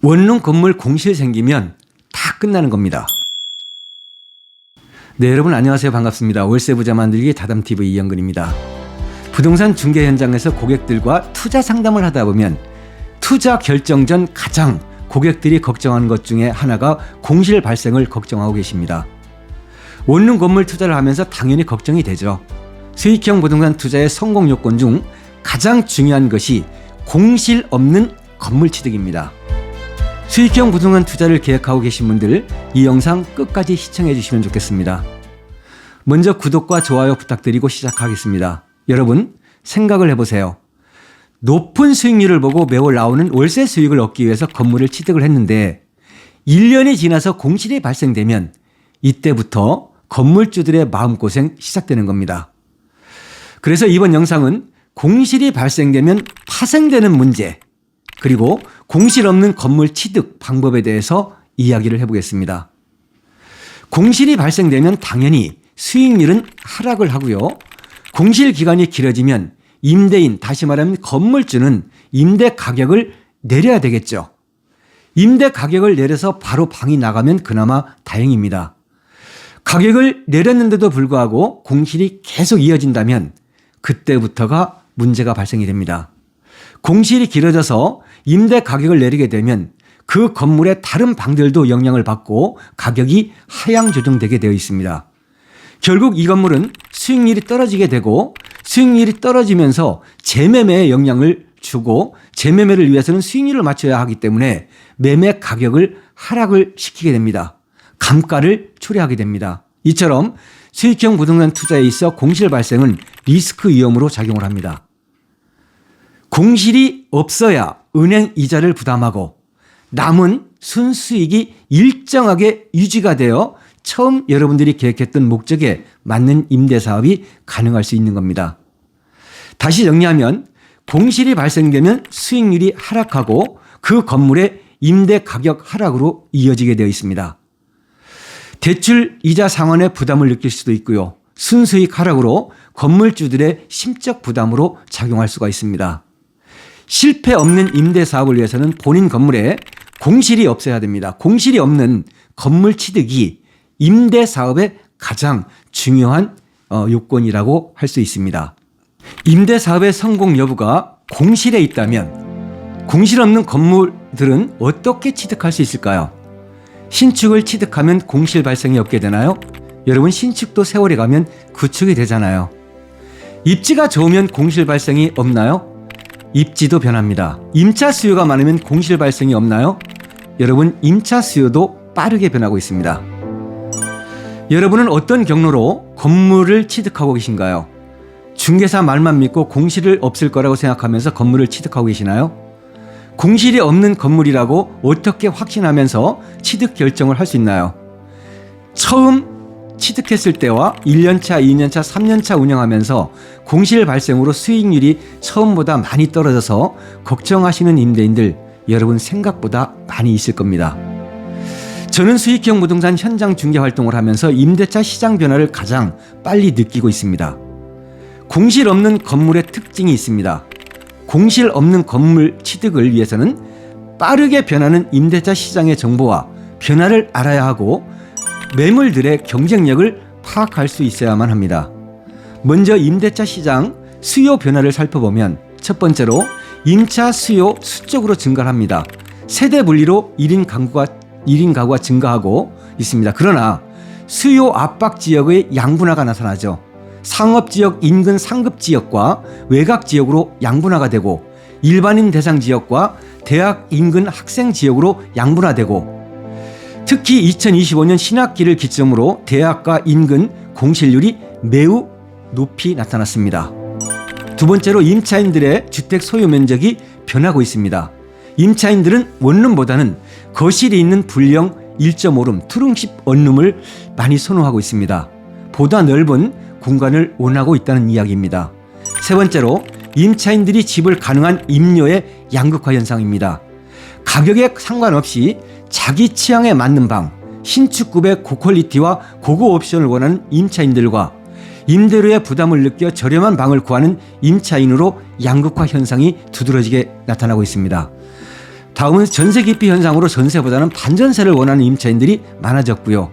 원룸 건물 공실 생기면 다 끝나는 겁니다. 네, 여러분 안녕하세요. 반갑습니다. 월세 부자 만들기 다담 TV 이영근입니다. 부동산 중개 현장에서 고객들과 투자 상담을 하다 보면 투자 결정 전 가장 고객들이 걱정하는 것 중에 하나가 공실 발생을 걱정하고 계십니다. 원룸 건물 투자를 하면서 당연히 걱정이 되죠. 수익형 부동산 투자의 성공 요건 중 가장 중요한 것이 공실 없는 건물 취득입니다. 수익형 부동산 투자를 계획하고 계신 분들 이 영상 끝까지 시청해 주시면 좋겠습니다. 먼저 구독과 좋아요 부탁드리고 시작하겠습니다. 여러분 생각을 해보세요. 높은 수익률을 보고 매월 나오는 월세 수익을 얻기 위해서 건물을 취득을 했는데 1년이 지나서 공실이 발생되면 이때부터 건물주들의 마음고생 시작되는 겁니다. 그래서 이번 영상은 공실이 발생되면 파생되는 문제, 그리고 공실 없는 건물 취득 방법에 대해서 이야기를 해보겠습니다. 공실이 발생되면 당연히 수익률은 하락을 하고요. 공실 기간이 길어지면 임대인, 다시 말하면 건물주는 임대 가격을 내려야 되겠죠. 임대 가격을 내려서 바로 방이 나가면 그나마 다행입니다. 가격을 내렸는데도 불구하고 공실이 계속 이어진다면 그때부터가 문제가 발생이 됩니다. 공실이 길어져서 임대 가격을 내리게 되면 그 건물의 다른 방들도 영향을 받고 가격이 하향 조정되게 되어 있습니다. 결국 이 건물은 수익률이 떨어지게 되고 수익률이 떨어지면서 재매매에 영향을 주고 재매매를 위해서는 수익률을 맞춰야 하기 때문에 매매 가격을 하락을 시키게 됩니다. 감가를 초래하게 됩니다. 이처럼 수익형 부동산 투자에 있어 공실 발생은 리스크 위험으로 작용을 합니다. 공실이 없어야 은행 이자를 부담하고 남은 순수익이 일정하게 유지가 되어 처음 여러분들이 계획했던 목적에 맞는 임대 사업이 가능할 수 있는 겁니다. 다시 정리하면 공실이 발생되면 수익률이 하락하고 그 건물의 임대 가격 하락으로 이어지게 되어 있습니다. 대출 이자 상환의 부담을 느낄 수도 있고요. 순수익 하락으로 건물주들의 심적 부담으로 작용할 수가 있습니다. 실패 없는 임대 사업을 위해서는 본인 건물에 공실이 없어야 됩니다. 공실이 없는 건물 취득이 임대 사업의 가장 중요한 어, 요건이라고 할 수 있습니다. 임대 사업의 성공 여부가 공실에 있다면 공실 없는 건물들은 어떻게 취득할 수 있을까요? 신축을 취득하면 공실 발생이 없게 되나요? 여러분 신축도 세월이 가면 구축이 되잖아요. 입지가 좋으면 공실 발생이 없나요? 입지도 변합니다. 임차 수요가 많으면 공실 발생이 없나요? 여러분 임차 수요도 빠르게 변하고 있습니다. 여러분은 어떤 경로로 건물을 취득하고 계신가요? 중개사 말만 믿고 공실을 없을 거라고 생각하면서 건물을 취득하고 계시나요? 공실이 없는 건물이라고 어떻게 확신하면서 취득 결정을 할 수 있나요? 처음 취득했을 때와 1년차, 2년차, 3년차 운영하면서 공실 발생으로 수익률이 처음보다 많이 떨어져서 걱정하시는 임대인들 여러분 생각보다 많이 있을 겁니다. 저는 수익형 부동산 현장 중개 활동을 하면서 임대차 시장 변화를 가장 빨리 느끼고 있습니다. 공실 없는 건물의 특징이 있습니다. 공실 없는 건물 취득을 위해서는 빠르게 변하는 임대차 시장의 정보와 변화를 알아야 하고 매물들의 경쟁력을 파악할 수 있어야만 합니다. 먼저 임대차 시장 수요 변화를 살펴보면 첫 번째로 임차 수요 수적으로 증가합니다. 세대 분리로 1인 가구가 1인 가구가 증가하고 있습니다. 그러나 수요 압박 지역의 양분화가 나타나죠. 상업 지역 인근 상급 지역과 외곽 지역으로 양분화가 되고 일반인 대상 지역과 대학 인근 학생 지역으로 양분화되고 특히 2025년 신학기를 기점으로 대학과 인근 공실률이 매우 높이 나타났습니다. 두 번째로 임차인들의 주택 소유 면적이 변하고 있습니다. 임차인들은 원룸보다는 거실이 있는 불량 1.5룸 투룸식 원룸을 많이 선호하고 있습니다. 보다 넓은 공간을 원하고 있다는 이야기입니다. 세 번째로 임차인들이 집을 가능한 임료의 양극화 현상입니다. 가격에 상관없이 자기 취향에 맞는 방, 신축급의 고퀄리티와 고급 옵션을 원하는 임차인들과 임대료의 부담을 느껴 저렴한 방을 구하는 임차인으로 양극화 현상이 두드러지게 나타나고 있습니다. 다음은 전세 기피 현상으로 전세보다는 반전세를 원하는 임차인들이 많아졌고요.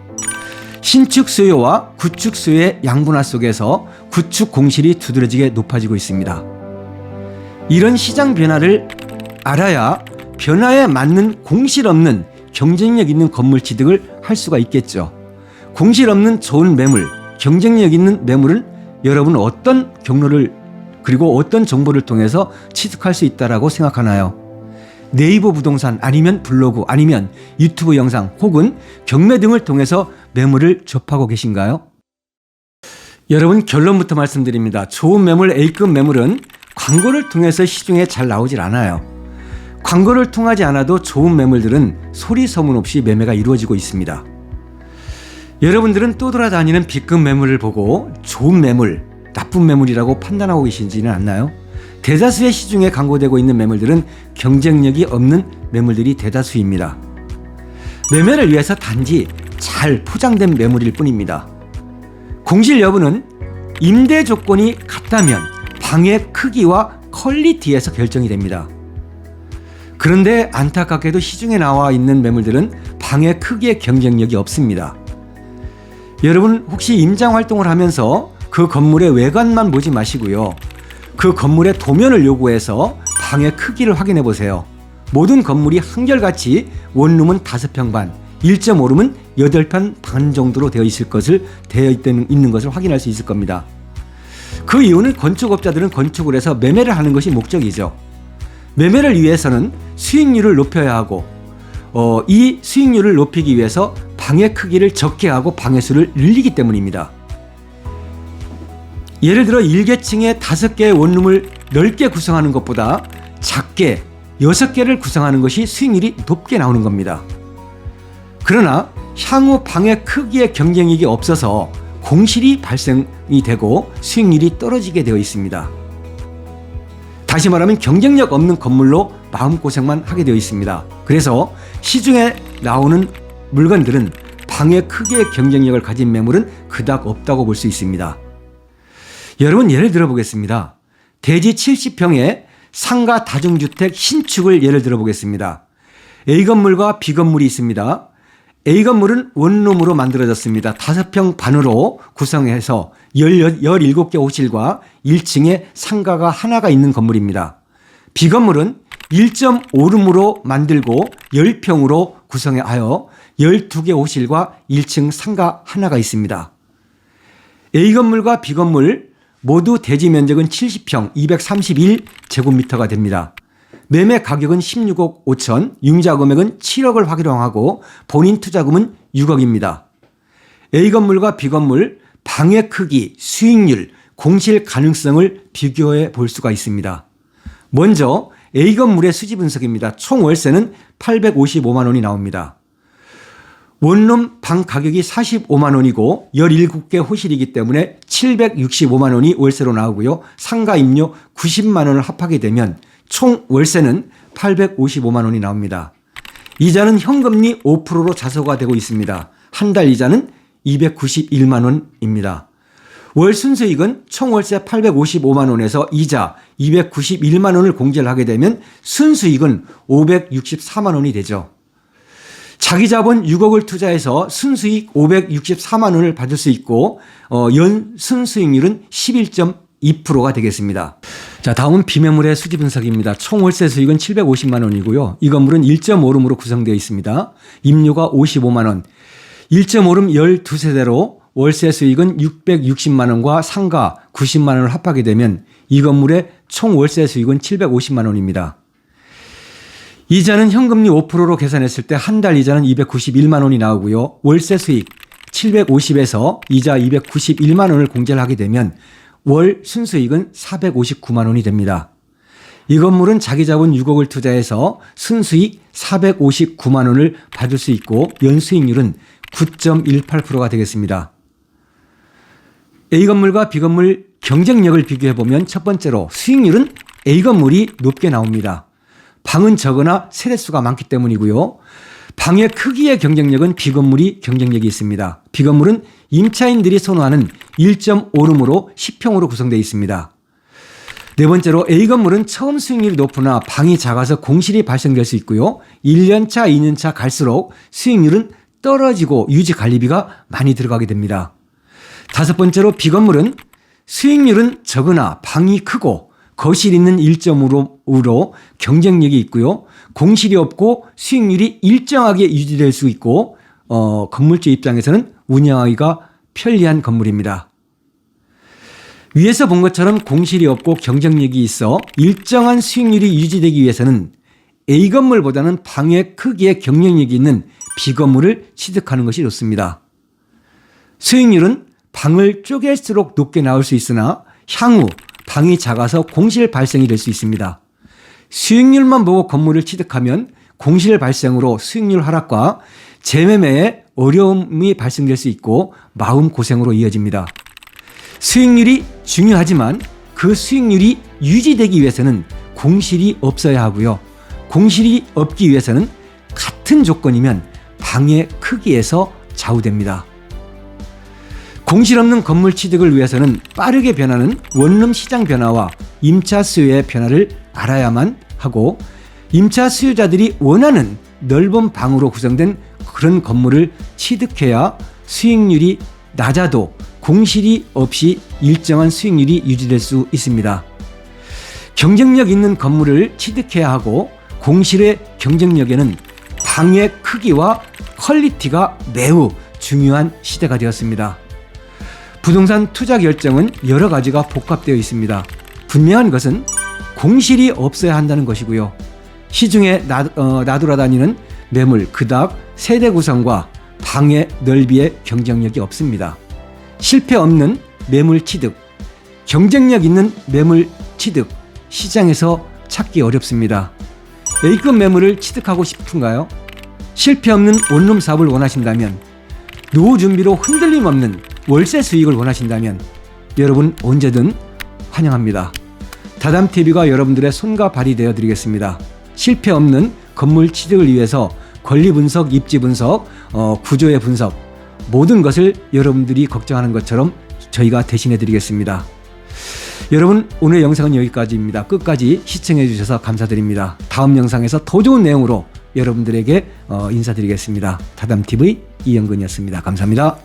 신축 수요와 구축 수요의 양분화 속에서 구축 공실이 두드러지게 높아지고 있습니다. 이런 시장 변화를 알아야 변화에 맞는 공실 없는 경쟁력 있는 건물 취득을 할 수가 있겠죠. 공실 없는 좋은 매물, 경쟁력 있는 매물을 여러분 어떤 경로를 그리고 어떤 정보를 통해서 취득할 수 있다라고 생각하나요? 네이버 부동산 아니면 블로그 아니면 유튜브 영상 혹은 경매 등을 통해서 매물을 접하고 계신가요? 여러분 결론부터 말씀드립니다. 좋은 매물 A급 매물은 광고를 통해서 시중에 잘 나오질 않아요. 광고를 통하지 않아도 좋은 매물들은 소리 소문 없이 매매가 이루어지고 있습니다. 여러분들은 떠돌아다니는 B급 매물을 보고 좋은 매물, 나쁜 매물이라고 판단하고 계신지는 않나요? 대다수의 시중에 광고되고 있는 매물들은 경쟁력이 없는 매물들이 대다수입니다. 매매를 위해서 단지 잘 포장된 매물일 뿐입니다. 공실 여부는 임대 조건이 같다면 방의 크기와 퀄리티에서 결정이 됩니다. 그런데 안타깝게도 시중에 나와 있는 매물들은 방의 크기의 경쟁력이 없습니다. 여러분 혹시 임장 활동을 하면서 그 건물의 외관만 보지 마시고요. 그 건물의 도면을 요구해서 방의 크기를 확인해 보세요. 모든 건물이 한결같이 원룸은 5평 반, 1.5룸은 8편 반 정도로 되어 있을 것을 되어 있는 것을 확인할 수 있을 겁니다. 그 이유는 건축업자들은 건축을 해서 매매를 하는 것이 목적이죠. 매매를 위해서는 수익률을 높여야 하고 어, 이 수익률을 높이기 위해서 방의 크기를 적게 하고 방의 수를 늘리기 때문입니다. 예를 들어 1계층에 5개의 원룸을 넓게 구성하는 것보다 작게 6개를 구성하는 것이 수익률이 높게 나오는 겁니다. 그러나 향후 방의 크기의 경쟁력이 없어서 공실이 발생이 되고 수익률이 떨어지게 되어 있습니다. 다시 말하면 경쟁력 없는 건물로 마음고생만 하게 되어 있습니다. 그래서 시중에 나오는 물건들은 방의 크기의 경쟁력을 가진 매물은 그닥 없다고 볼 수 있습니다. 여러분 예를 들어 보겠습니다. 대지 70평의 상가 다중주택 신축을 예를 들어 보겠습니다. A 건물과 B 건물이 있습니다. A 건물은 원룸으로 만들어졌습니다. 5평 반으로 구성해서 17개 호실과 1층에 상가가 하나가 있는 건물입니다. B 건물은 1.5룸으로 만들고 10평으로 구성하여 12개 호실과 1층 상가 하나가 있습니다. A 건물과 B 건물 모두 대지 면적은 70평 231제곱미터가 됩니다. 매매 가격은 16억 5천, 융자 금액은 7억을 활용하고 본인 투자금은 6억입니다. A 건물과 B 건물 방의 크기, 수익률, 공실 가능성을 비교해 볼 수가 있습니다. 먼저 A 건물의 수지 분석입니다. 총 월세는 855만 원이 나옵니다. 원룸 방 가격이 45만 원이고 17개 호실이기 때문에 765만 원이 월세로 나오고요. 상가 임료 90만 원을 합하게 되면 총 월세는 855만 원이 나옵니다. 이자는 현금리 5%로 자소가 되고 있습니다. 한 달 이자는 291만 원입니다. 월 순수익은 총 월세 855만 원에서 이자 291만 원을 공제를 하게 되면 순수익은 564만 원이 되죠. 자기 자본 6억을 투자해서 순수익 564만 원을 받을 수 있고 어, 연 순수익률은 11.2%가 되겠습니다. 자, 다음은 비매물의 수지 분석입니다. 총 월세 수익은 750만 원이고요. 이 건물은 1.5룸으로 구성되어 있습니다. 임료가 55만 원. 1.5룸 12세대로 월세 수익은 660만 원과 상가 90만 원을 합하게 되면 이 건물의 총 월세 수익은 750만 원입니다. 이자는 현금리 5%로 계산했을 때 한 달 이자는 291만 원이 나오고요. 월세 수익 750에서 이자 291만 원을 공제를 하게 되면 월 순수익은 459만 원이 됩니다. 이 건물은 자기 자본 6억을 투자해서 순수익 459만 원을 받을 수 있고 연수익률은 9.18%가 되겠습니다. A 건물과 B 건물 경쟁력을 비교해 보면 첫 번째로 수익률은 A 건물이 높게 나옵니다. 방은 적으나 세대수가 많기 때문이고요. 방의 크기의 경쟁력은 비건물이 경쟁력이 있습니다. 비건물은 임차인들이 선호하는 1.5룸으로 10평으로 구성되어 있습니다. 네 번째로 A 건물은 처음 수익률이 높으나 방이 작아서 공실이 발생될 수 있고요. 1년차, 2년차 갈수록 수익률은 떨어지고 유지 관리비가 많이 들어가게 됩니다. 다섯 번째로 B 건물은 수익률은 적으나 방이 크고 거실 있는 1점으로 경쟁력이 있고요. 공실이 없고 수익률이 일정하게 유지될 수 있고 어, 건물주 입장에서는 운영하기가 편리한 건물입니다. 위에서 본 것처럼 공실이 없고 경쟁력이 있어 일정한 수익률이 유지되기 위해서는 A 건물보다는 방의 크기에 경쟁력이 있는 B 건물을 취득하는 것이 좋습니다. 수익률은 방을 쪼갤수록 높게 나올 수 있으나 향후 방이 작아서 공실 발생이 될 수 있습니다. 수익률만 보고 건물을 취득하면 공실 발생으로 수익률 하락과 재매매에 어려움이 발생될 수 있고 마음 고생으로 이어집니다. 수익률이 중요하지만 그 수익률이 유지되기 위해서는 공실이 없어야 하고요. 공실이 없기 위해서는 같은 조건이면 방의 크기에서 좌우됩니다. 공실 없는 건물 취득을 위해서는 빠르게 변하는 원룸 시장 변화와 임차 수요의 변화를 알아야만 하고 임차 수요자들이 원하는 넓은 방으로 구성된 그런 건물을 취득해야 수익률이 낮아도 공실이 없이 일정한 수익률이 유지될 수 있습니다. 경쟁력 있는 건물을 취득해야 하고 공실의 경쟁력에는 방의 크기와 퀄리티가 매우 중요한 시대가 되었습니다. 부동산 투자 결정은 여러 가지가 복합되어 있습니다. 분명한 것은 공실이 없어야 한다는 것이고요. 시중에 나, 어, 나돌아다니는 매물, 그닥 세대 구성과 방의 넓이의 경쟁력이 없습니다. 실패 없는 매물 취득, 경쟁력 있는 매물 취득, 시장에서 찾기 어렵습니다. A급 매물을 취득하고 싶은가요? 실패 없는 원룸 사업을 원하신다면, 노후 준비로 흔들림 없는 월세 수익을 원하신다면, 여러분 언제든 환영합니다. 다담TV가 여러분들의 손과 발이 되어 드리겠습니다. 실패 없는 건물 취득을 위해서 권리 분석, 입지 분석, 어, 구조의 분석, 모든 것을 여러분들이 걱정하는 것처럼 저희가 대신해 드리겠습니다. 여러분, 오늘 영상은 여기까지입니다. 끝까지 시청해 주셔서 감사드립니다. 다음 영상에서 더 좋은 내용으로 여러분들에게 어, 인사드리겠습니다. 다담TV 이영근이었습니다. 감사합니다.